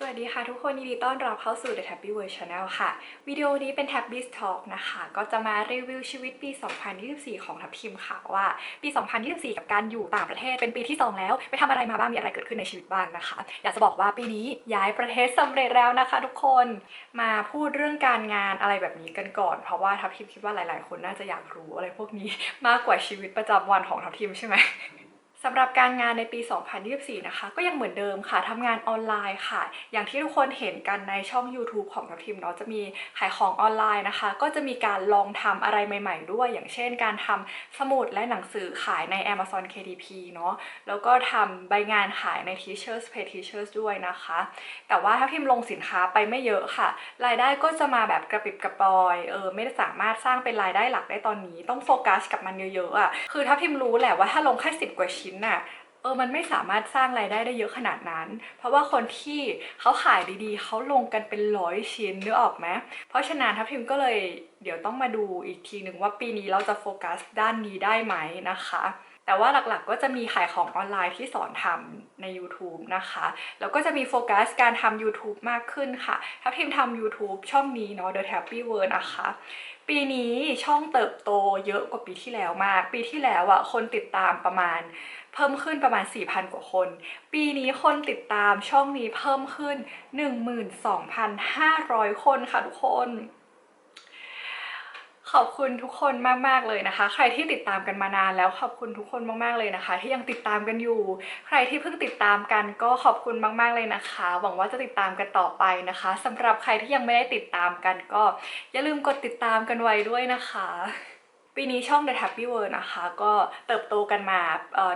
สวัสดีค่ะทุกคนยินดีต้อนรับเข้าสู่ The Tabby World Channel ค่ะ วิดีโอนี้เป็น Tabby Talk นะคะ ก็จะมารีวิวชีวิตปี 2024 ของทัพทีมค่ะว่าปี 2024 กับการอยู่ต่างประเทศเป็นปีที่ 2 แล้ว ไปทำอะไรมาบ้างมีอะไรเกิดขึ้นในชีวิตบ้างนะคะ อยากจะบอกว่าปีนี้ย้ายประเทศสำเร็จแล้วนะคะ ทุกคนมาพูดเรื่องการงานอะไรแบบนี้กันก่อน เพราะว่าทัพทีมคิดว่าหลาย ๆ คนน่าจะอยากรู้อะไรพวกนี้มากกว่าชีวิตประจำวันของทัพทีมใช่ไหม สำหรับการงานในปี 2024 นะคะ ก็ยังเหมือนเดิมค่ะทำงานออนไลน์ค่ะ อย่างที่ทุกคนเห็นกันในช่อง YouTube ของทัพทีมเนาะจะมีขายของออนไลน์นะคะ ก็จะมีการลองทำอะไรใหม่ ๆ ด้วย อย่างเช่น การทำสมุดและหนังสือขายใน Amazon KDP เนาะแล้วก็ทำใบงานขายใน Teachers Pay Teachers ด้วยนะคะ แต่ว่าถ้าพิมพ์ลงสินค้าไปไม่เยอะค่ะ รายได้ก็จะมาแบบกระปิบกระปอยเออไม่ได้สามารถสร้างเป็นรายได้หลักได้ตอนนี้ ต้องโฟกัสกับมันเยอะๆอะคือถ้าพิมพ์รู้แหละว่าถ้าลงแค่สิบกว่าชิ้นน่ะเออมันไม่สามารถสร้างรายได้ได้เยอะขนาดนั้น เพราะว่าคนที่เขาขายดีๆ เขาลงกันเป็นร้อยชิ้นนึกออกไหมเพราะฉะนั้นทัพทิมก็เลยเดี๋ยวต้องมาดูอีกทีหนึ่งว่าปีนี้เราจะโฟกัสด้านนี้ได้ไหมนะคะ แต่ว่าหลักๆก็จะมีขายของออนไลน์ที่สอนทำใน YouTube นะคะ แล้วก็จะมีโฟกัสการทำ YouTube มากขึ้นค่ะ ถ้าพิมพ์ทำ YouTube ช่องนี้เนาะ The Happy World นะคะ ปีนี้ช่องเติบโตเยอะกว่าปีที่แล้วมาก ปีที่แล้วอะคนติดตามประมาณเพิ่มขึ้นประมาณ 4,000 กว่าคน ปีนี้คนติดตามช่องนี้เพิ่มขึ้น 12,500 คนค่ะทุกคน ขอบคุณทุกคนมากๆเลยนะคะ ใครที่ติดตามกันมานานแล้วขอบคุณทุกคนมากๆเลยนะคะ ที่ยังติดตามกันอยู่ ใครที่เพิ่งติดตามกันก็ขอบคุณมาก ๆเลยนะคะ หวังว่าจะติดตามกันต่อไปนะคะสำหรับใครที่ยังไม่ได้ติดตามกันก็อย่าลืมกดติดตามกันไว้ด้วยนะคะ ปีนี้ช่อง The Happy World นะคะ ก็เติบโตกันมาเอ่อ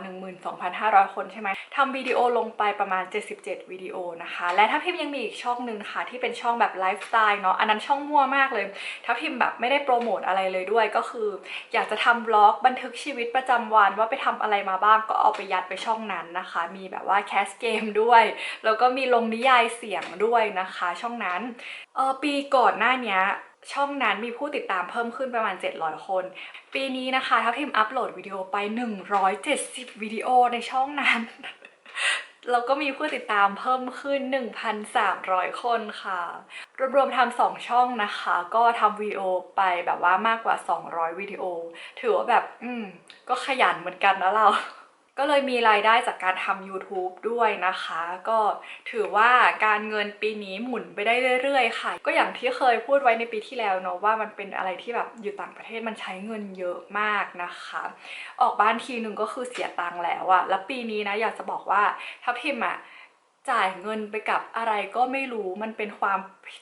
12,500 คนใช่ไหมทำวิดีโอลงไปประมาณ 77 วิดีโอนะคะ และถ้าพิมพ์ยังมีอีกช่องหนึ่งค่ะ ที่เป็นช่องแบบไลฟ์สไตล์เนาะ อันนั้นช่องมั่วมากเลย ถ้าพิมพ์แบบไม่ได้โปรโมทอะไรเลยด้วย ก็คือ อยากจะทำบล็อกบันทึกชีวิตประจำวันว่าไปทำอะไรมาบ้าง ก็เอาไปยัดไปช่องนั้นนะคะ มีแบบว่าแคสเกมด้วย แล้วก็มีลงนิยายเสียงด้วยนะคะ ช่องนั้น เออปีก่อนหน้านี้ ช่องนั้นมีผู้ติดตามเพิ่มขึ้นประมาณ 700 คน ปีนี้นะคะถ้าพิมอัปโหลดวิดีโอไป 170 วิดีโอในช่องนั้น แล้วก็มีผู้ติดตามเพิ่มขึ้น 1,300 คนค่ะ รวมๆทำสองช่องนะคะ ก็ทำวิดีโอไปแบบว่ามากกว่า 200 วิดีโอ ถือว่าแบบ อืม ก็ขยันเหมือนกันนะเรา ก็เลยมีรายได้จากการทำ YouTube ด้วยนะคะ ก็ถือว่าการเงินปีนี้หมุนไปได้เรื่อยๆ ค่ะ ก็อย่างที่เคยพูดไว้ในปีที่แล้วเนาะว่ามันเป็นอะไรที่แบบอยู่ต่างประเทศมันใช้เงินเยอะมากนะคะ ออกบ้านทีนึงก็คือเสียตังค์แล้วอะแล้วปีนี้นะอยากจะบอกว่าถ้าพิมอะจ่ายเงินไปกับอะไรก็ไม่รู้มันเป็นความ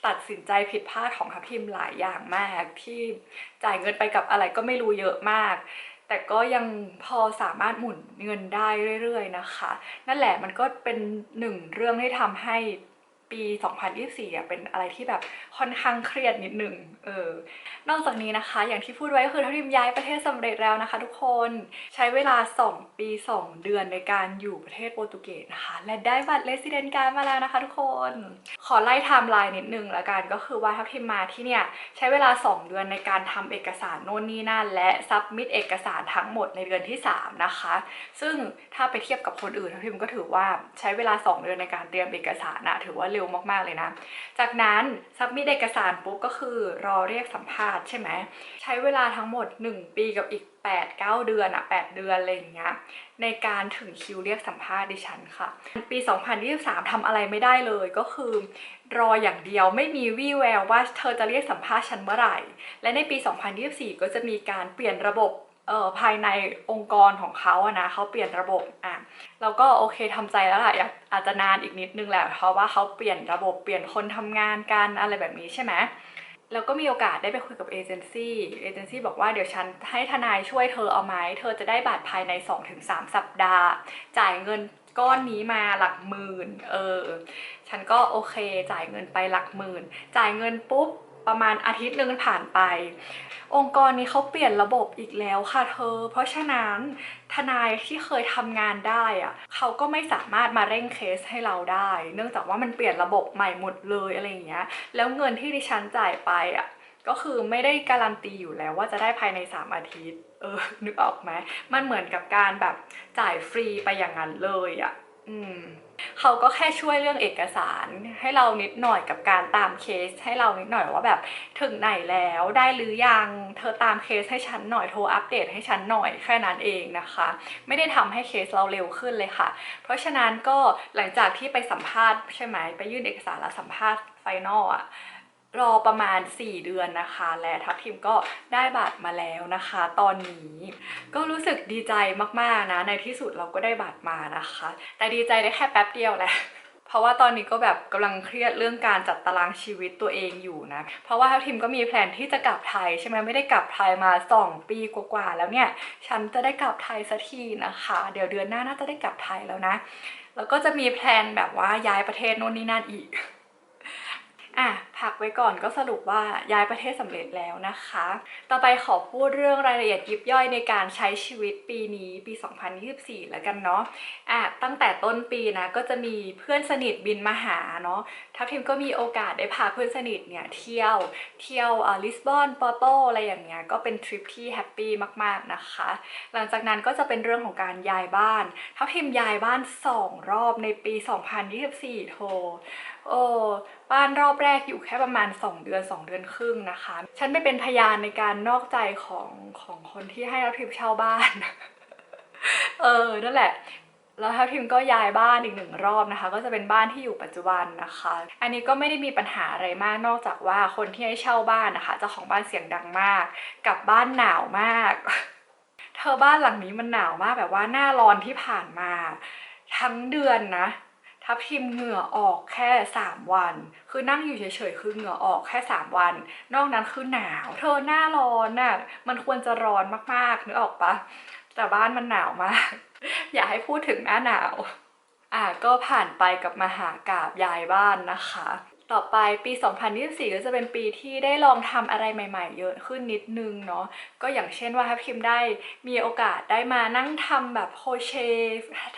ตัดสินใจผิดพลาดของทัพทิมหลายอย่างมาก ที่จ่ายเงินไปกับอะไรก็ไม่รู้เยอะมาก แต่ก็ยังพอสามารถหมุนเงินได้เรื่อยๆนะคะ นั่นแหละมันก็เป็นหนึ่งเรื่องที่ทำให้ ปี 2024อะเป็นอะไรที่แบบค่อนข้างเครียดนิดหนึ่งเออนอกจากนี้นะคะ อย่างที่พูดไว้ก็คือทัพทิมย้ายประเทศสำเร็จแล้วนะคะ ทุกคนใช้เวลา 2 ปี 2 เดือนในการอยู่ประเทศโปรตุเกสนะคะและได้บัตรเลส i เดนการ์มาแล้วนะคะ ทุกคนขอไล่ไทม์ไลน์นิดนึงละกันก็คือว่าทัพทิมมาที่เนี่ยใช้เวลา 2 เดือนในการทำเอกสารโน่นนี่นั่น และซับมิดเอกสารทั้งหมดในเดือนที่ 3 นะคะ ซึ่งถ้าไปเทียบกับคนอื่นทัพทิมก็ถือว่าใช้เวลา 2 เดือนในการเตรียมเอกสารนะถือว่าเร็วมากๆเลยนะ จากนั้นซับมิดเอกสารปุ๊บก็คือรอเรียกสัมภาษณ์ใช่ไหมใช้เวลาทั้งหมด 1 ปีกับอีก 8 9 เดือนอะ8เดือนอะไรอย่างเงี้ยในการถึงคิวเรียกสัมภาษณ์ดิฉันค่ะ ปี 2023ทำอะไรไม่ได้เลยก็คือ รออย่างเดียวไม่มีวี่แววว่าเธอจะเรียกสัมภาษณ์ฉันเมื่อไหร่ และในปี 2024 ก็จะมีการเปลี่ยนระบบ เออภายในองค์กรของเขาอะนะเขาเปลี่ยนระบบอะเราก็โอเคทำใจแล้วล่ะอยากอาจจะนานอีกนิดนึงแหละเพราะว่าเขาเปลี่ยนระบบเปลี่ยนคนทำงานกันอะไรแบบนี้ใช่ไหมแล้วก็มีโอกาสได้ไปคุยกับเอเจนซี่เอเจนซี่บอกว่าเดี๋ยวฉันให้ทนายช่วยเธอเอาไหมเธอจะได้บัตรภายใน 2-3 สัปดาห์ จ่ายเงินก้อนนี้มาหลักหมื่น เออ ฉันก็โอเคจ่ายเงินไปหลักหมื่น จ่ายเงินปุ๊บ ประมาณอาทิตย์หนึ่งผ่านไป องค์กรนี้เขาเปลี่ยนระบบอีกแล้วค่ะเธอ เพราะฉะนั้นทนายที่เคยทำงานได้อะเขาก็ไม่สามารถมาเร่งเคสให้เราได้ เนื่องจากว่ามันเปลี่ยนระบบใหม่หมดเลยอะไรอย่างเงี้ย แล้วเงินที่ดิฉันจ่ายไปอะก็คือไม่ได้การันตีอยู่แล้วว่าจะได้ภายใน 3 อาทิตย์ เออ นึกออกไหมมันเหมือนกับการแบบจ่ายฟรีไปอย่างนั้นเลยอะ อืม เขาก็แค่ช่วยเรื่องเอกสารให้เรานิดหน่อยกับการตามเคส ให้เรานิดหน่อยว่าแบบถึงไหนแล้วได้หรือยังเธอตามเคสให้ฉันหน่อยโทรอัปเดตให้ฉันหน่อยแค่นั้นเองนะคะ ไม่ได้ทำให้เคสเราเร็วขึ้นเลยค่ะ เพราะฉะนั้นก็หลังจากที่ไปสัมภาษณ์ใช่ไหมไปยื่นเอกสารแล้วสัมภาษณ์ไฟนอลอะ รอประมาณ 4 เดือนนะคะ และทัพทีมก็ได้บัตรมาแล้วนะคะ ตอนนี้ก็รู้สึกดีใจมากๆนะ ในที่สุดเราก็ได้บัตรมานะคะ แต่ดีใจได้แค่แป๊บเดียวแหละเพราะว่าตอนนี้ก็แบบกำลังเครียดเรื่องการจัดตารางชีวิตตัวเองอยู่นะ เพราะว่าทัพทีมก็มีแผนที่จะกลับไทยใช่ไหมไม่ได้กลับไทยมา 2 ปีกว่าๆแล้วเนี่ย ฉันจะได้กลับไทยสักทีนะคะ เดี๋ยวเดือนหน้าน่าจะได้กลับไทยแล้วนะ แล้วก็จะมีแพลนแบบว่าย้ายประเทศโน่นนี่นั่นอีก อะ พักไว้ก่อนก็สรุปว่าย้ายประเทศสำเร็จแล้วนะคะ ต่อไปขอพูดเรื่องรายละเอียดยิบย่อยในการใช้ชีวิตปีนี้ปี 2024 แล้วกันเนาะอะตั้งแต่ต้นปีนะก็จะมีเพื่อนสนิทบินมาหาเนาะทัพทีมก็มีโอกาสได้พาเพื่อนสนิทเนี่ยเที่ยวเที่ยวอ่าลิสบอนปอโตอะไรอย่างเงี้ยก็เป็นทริปที่แฮปปี้มากๆนะคะ หลังจากนั้นก็จะเป็นเรื่องของการย้ายบ้านทัพทีมย้ายบ้าน 2 รอบในปี 2024 โทโอ้บ้านรอบแรกอยู่แค่ค่ประมาณ 2 เดือน 2 เดือนครึ่งนะคะ ฉันไม่เป็นพยานในการนอกใจของของคนที่ให้เราทิมเช่าบ้าน เออ นั่นแหละแล้วทัพทิมก็ย้ายบ้านอีกหนึ่งรอบนะคะ ก็จะเป็นบ้านที่อยู่ปัจจุบันนะคะ อันนี้ก็ไม่ได้มีปัญหาอะไรมากนอกจากว่าคนที่ให้เช่าบ้านนะคะเจ้าของบ้านเสียงดังมาก กับบ้านหนาวมาก เธอบ้านหลังนี้มันหนาวมากแบบว่าหน้าร้อนที่ผ่านมา ทั้งเดือนนะ ทับทิมเหงื่อออกแค่ 3 วัน คือนั่งอยู่เฉยๆคือเหงื่อออกแค่ 3 วัน นอกนั้นคือหนาว เธอหน้าร้อนน่ะมันควรจะร้อนมากๆนึกออกปะแต่บ้านมันหนาวมาก อย่าให้พูดถึงหน้าหนาวอะก็ผ่านไปกับมหากาบยายบ้านนะคะ ต่อไปปี 2024 ก็จะเป็นปีที่ได้ลองทำอะไรใหม่ ๆ เยอะขึ้นนิดนึงเนาะก็อย่างเช่นว่าทัพทิมได้มีโอกาสได้มานั่งทำแบบโคเช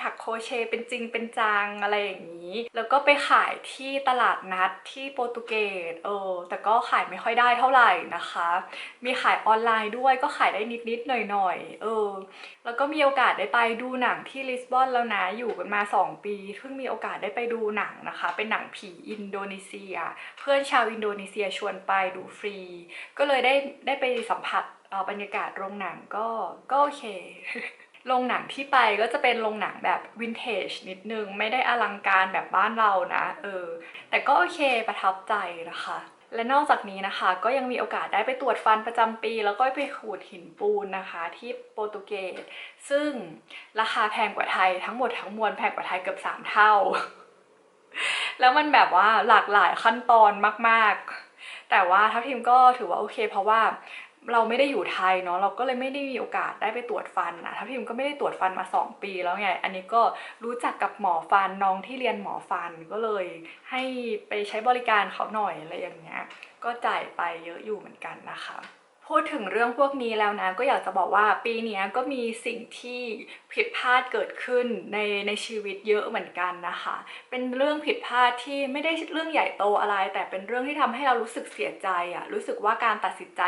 ถักโคเชเป็นจริงเป็นจังอะไรอย่างนี้ แล้วก็ไปขายที่ตลาดนัดที่โปรตุเกสเออแต่ก็ขายไม่ค่อยได้เท่าไหร่นะคะ มีขายออนไลน์ด้วยก็ขายได้นิดๆหน่อยๆเออแล้วก็มีโอกาสได้ไปดูหนังที่ลิสบอนแล้วนะอยู่กันมา 2 ปีเพิ่งมีโอกาสได้ไปดูหนังนะคะ เป็นหนังผีอินโดนีเซียเพื่อนชาวอินโดนีเซียชวนไปดูฟรี ก็เลยได้ได้ไปสัมผัสบรรยากาศโรงหนังก็ก็โอเคโรงหนังที่ไปก็จะเป็นโรงหนังแบบวินเทจนิดนึง ไม่ได้อลังการแบบบ้านเรานะ เออ แต่ก็โอเคประทับใจนะคะ และนอกจากนี้นะคะ ก็ยังมีโอกาสได้ไปตรวจฟันประจำปี แล้วก็ไปขูดหินปูนนะคะ ที่โปรตุเกสซึ่งราคาแพงกว่าไทยทั้งหมดทั้งมวลแพงกว่าไทยเกือบสามเท่าแล้วมันแบบว่าหลากหลายขั้นตอนมากๆ แต่ว่าทัพทีมก็ถือว่าโอเค เพราะว่าเราไม่ได้อยู่ไทยเนาะเราก็เลยไม่ได้มีโอกาสได้ไปตรวจฟันนะทัพทีมก็ไม่ได้ตรวจฟันมา 2 ปีแล้วไง อันนี้ก็รู้จักกับหมอฟันน้องที่เรียนหมอฟันก็เลยให้ไปใช้บริการเขาหน่อยอะไรอย่างเงี้ยก็จ่ายไปเยอะอยู่เหมือนกันนะคะ พูดถึงเรื่องพวกนี้แล้วนะก็อยากจะบอกว่าปีนี้ก็มีสิ่งที่ผิดพลาดเกิดขึ้นในในชีวิตเยอะเหมือนกันนะคะ เป็นเรื่องผิดพลาดที่ไม่ได้เรื่องใหญ่โตอะไร แต่เป็นเรื่องที่ทำให้เรารู้สึกเสียใจอะรู้สึกว่าการตัดสินใจ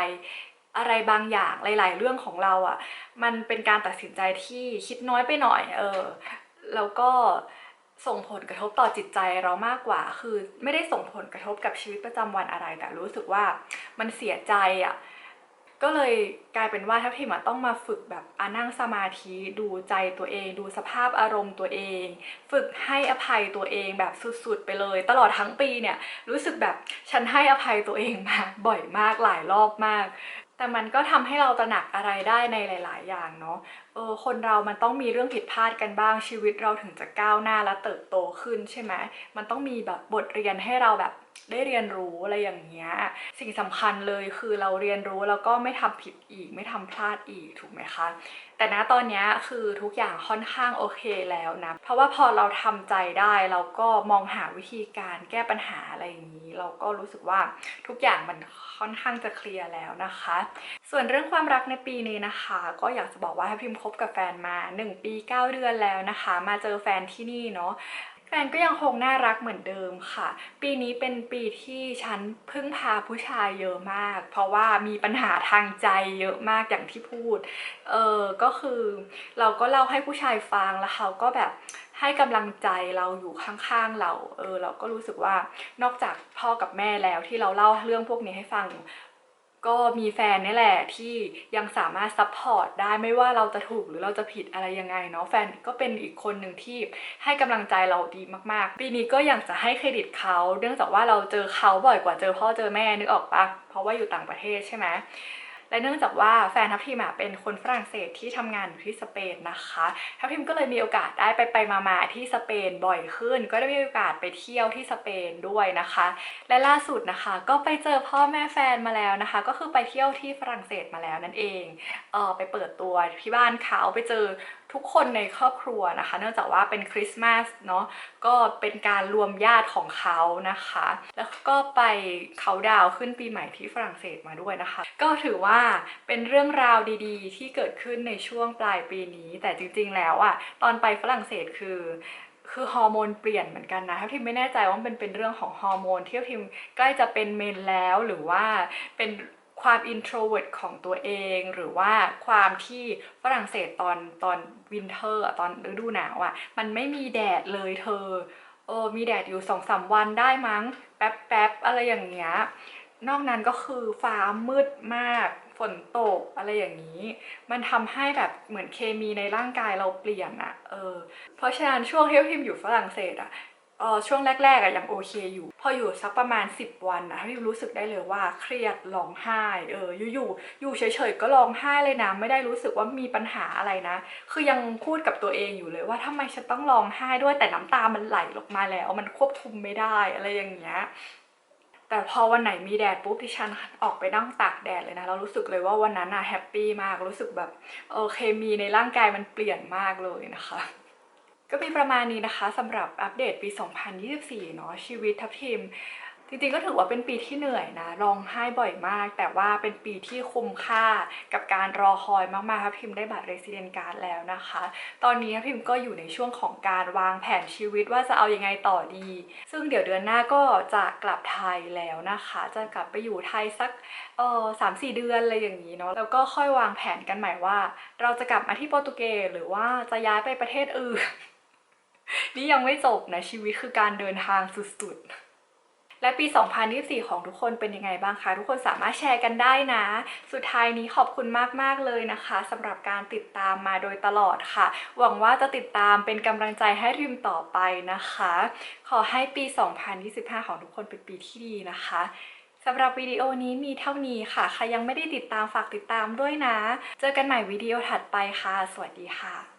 อะไรบางอย่างหลาย ๆ เรื่องของเราอะมันเป็นการตัดสินใจที่คิดน้อยไปหน่อย เออ แล้วก็ส่งผลกระทบต่อจิตใจเรามากกว่า คือไม่ได้ส่งผลกระทบกับชีวิตประจำวันอะไร แต่รู้สึกว่ามันเสียใจอะ ก็เลยกลายเป็นว่าทัพทิมต้องมาฝึกแบบอานั่งสมาธิดูใจตัวเอง ดูสภาพอารมณ์ตัวเอง ฝึกให้อภัยตัวเองแบบสุดๆไปเลย ตลอดทั้งปีเนี่ยรู้สึกแบบฉันให้อภัยตัวเองมาบ่อยมากหลายรอบมาก แต่มันก็ทำให้เราตระหนักอะไรได้ในหลาย ๆ อย่างเนาะเออคนเรามันต้องมีเรื่องผิดพลาดกันบ้างชีวิตเราถึงจะก้าวหน้าและเติบโตขึ้นใช่ไหมมันต้องมีแบบบทเรียนให้เราแบบ ได้เรียนรู้อะไรอย่างเงี้ยสิ่งสำคัญเลยคือเราเรียนรู้แล้วก็ไม่ทำผิดอีก ไม่ทำพลาดอีกถูกไหมคะ แต่ณตอนนี้คือทุกอย่างค่อนข้างโอเคแล้วนะ เพราะว่าพอเราทำใจได้เราก็มองหาวิธีการแก้ปัญหาอะไรอย่างนี้ เราก็รู้สึกว่าทุกอย่างมันค่อนข้างจะเคลียร์แล้วนะคะ ส่วนเรื่องความรักในปีนี้นะคะ ก็อยากจะบอกว่าให้พิมพ์คบกับแฟนมา 1 ปี 9 เดือนแล้วนะคะ มาเจอแฟนที่นี่เนาะ แฟนก็ยังคงน่ารักเหมือนเดิมค่ะ ปีนี้เป็นปีที่ฉันพึ่งพาผู้ชายเยอะมาก เพราะว่ามีปัญหาทางใจเยอะมากอย่างที่พูด เออก็คือเราก็เล่าให้ผู้ชายฟังแล้วเขาก็แบบให้กำลังใจเราอยู่ข้างๆเรา เออเราก็รู้สึกว่านอกจากพ่อกับแม่แล้วที่เราเล่าเรื่องพวกนี้ให้ฟัง ก็มีแฟนนี่แหละที่ยังสามารถซัพพอร์ตได้ไม่ว่าเราจะถูกหรือเราจะผิดอะไรยังไงเนาะแฟนก็เป็นอีกคนหนึ่งที่ให้กำลังใจเราดีมากๆ ปีนี้ก็อยากจะให้เครดิตเขาเนื่องจากว่าเราเจอเขาบ่อยกว่าเจอพ่อเจอแม่นึกออกปะเพราะว่าอยู่ต่างประเทศใช่ไหม และเนื่องจากว่าแฟนทัพทีมเป็นคนฝรั่งเศสที่ทำงานอยู่ที่สเปนนะคะทัพทีมก็เลยมีโอกาสได้ไปไปมามาที่สเปนบ่อยขึ้น ก็ได้มีโอกาสไปเที่ยวที่สเปนด้วยนะคะ และล่าสุดนะคะ ก็ไปเจอพ่อแม่แฟนมาแล้วนะคะ ก็คือไปเที่ยวที่ฝรั่งเศสมาแล้วนั่นเองเออไปเปิดตัวที่บ้านเขาไปเจอทุกคนในครอบครัวนะคะ เนื่องจากว่าเป็นคริสต์มาสเนาะก็เป็นการรวมญาติของเขานะคะ แล้วก็ไปเขาดาวขึ้นปีใหม่ที่ฝรั่งเศสมาด้วยนะคะ ก็ถือว่าเป็นเรื่องราวดีๆ ที่เกิดขึ้นในช่วงปลายปีนี้ แต่จริงๆแล้วอะตอนไปฝรั่งเศสคือคือฮอร์โมนเปลี่ยนเหมือนกันนะถ้าพิมไม่แน่ใจว่ามันเป็นเรื่องของฮอร์โมนที่พิมใกล้จะเป็นเมนแล้วหรือว่าเป็นความ introvert ของตัวเอง หรือว่าความที่ฝรั่งเศสตอนตอนวินเทอร์ตอนฤดูหนาวอะ่ะมันไม่มีแดดเลยเธอเออมีแดดอยู่สองสามวันได้มั้ง แป๊บแป๊บอะไรอย่างเงี้ยนอกนั้นก็คือฟ้ามืดมาก ฝนตกอะไรอย่างนี้ มันทำให้แบบเหมือนเคมีในร่างกายเราเปลี่ยนอะเออ เพราะฉะนั้นช่วงที่พิมอยู่ฝรั่งเศสอะเออช่วงแรกๆอะยังโอเคอยู่ พออยู่สักประมาณ 10 วันนะพิมรู้สึกได้เลยว่าเครียดร้องไห้เอออยู่ๆอยู่เฉยๆก็ร้องไห้เลยนะ ไม่ได้รู้สึกว่ามีปัญหาอะไรนะ คือยังพูดกับตัวเองอยู่เลยว่าทำไมฉันต้องร้องไห้ด้วยแต่น้ำตามันไหลออกมาแล้ว มันควบคุมไม่ได้อะไรอย่างเงี้ย แต่พอวันไหนมีแดดปุ๊บที่ฉันออกไปนั่งตากแดดเลยนะเรารู้สึกเลยว่าวันนั้นอะแฮปปี้มากรู้สึกแบบโออเคมีในร่างกายมันเปลี่ยนมากเลยนะคะ ก็มีประมาณนี้นะคะสำหรับอัปเดตปี 2024 เนาะชีวิตทัพทีม จริงๆก็ถือว่าเป็นปีที่เหนื่อยนะร้องไห้บ่อยมาก แต่ว่าเป็นปีที่คุ้มค่ากับการรอคอยมากๆครับพิมได้บัตร Resident Card แล้วนะคะ ตอนนี้พิมก็อยู่ในช่วงของการวางแผนชีวิตว่าจะเอาอยังไงต่อดี ซึ่งเดี๋ยวเดือนหน้าก็จะกลับไทยแล้วนะคะ จะกลับไปอยู่ไทยสักเออสามสี่เดือนอะไรอย่างนี้เนาะแล้วก็ค่อยวางแผนกันใหม่ว่า เราจะกลับมาที่โปรตุเกสหรือว่าจะย้ายไปประเทศอื่นนี่ยังไม่จบนะชีวิตคือการเดินทางสุดๆ และปี 2024 ของทุกคนเป็นยังไงบ้างคะ ทุกคนสามารถแชร์กันได้นะ สุดท้ายนี้ขอบคุณมากๆเลยนะคะสำหรับการติดตามมาโดยตลอดค่ะ หวังว่าจะติดตามเป็นกำลังใจให้ริมต่อไปนะคะ ขอให้ปี 2025 ของทุกคนเป็นปีที่ดีนะคะสำหรับวิดีโอนี้มีเท่านี้ค่ะ ใครยังไม่ได้ติดตามฝากติดตามด้วยนะ เจอกันใหม่วิดีโอถัดไปค่ะ สวัสดีค่ะ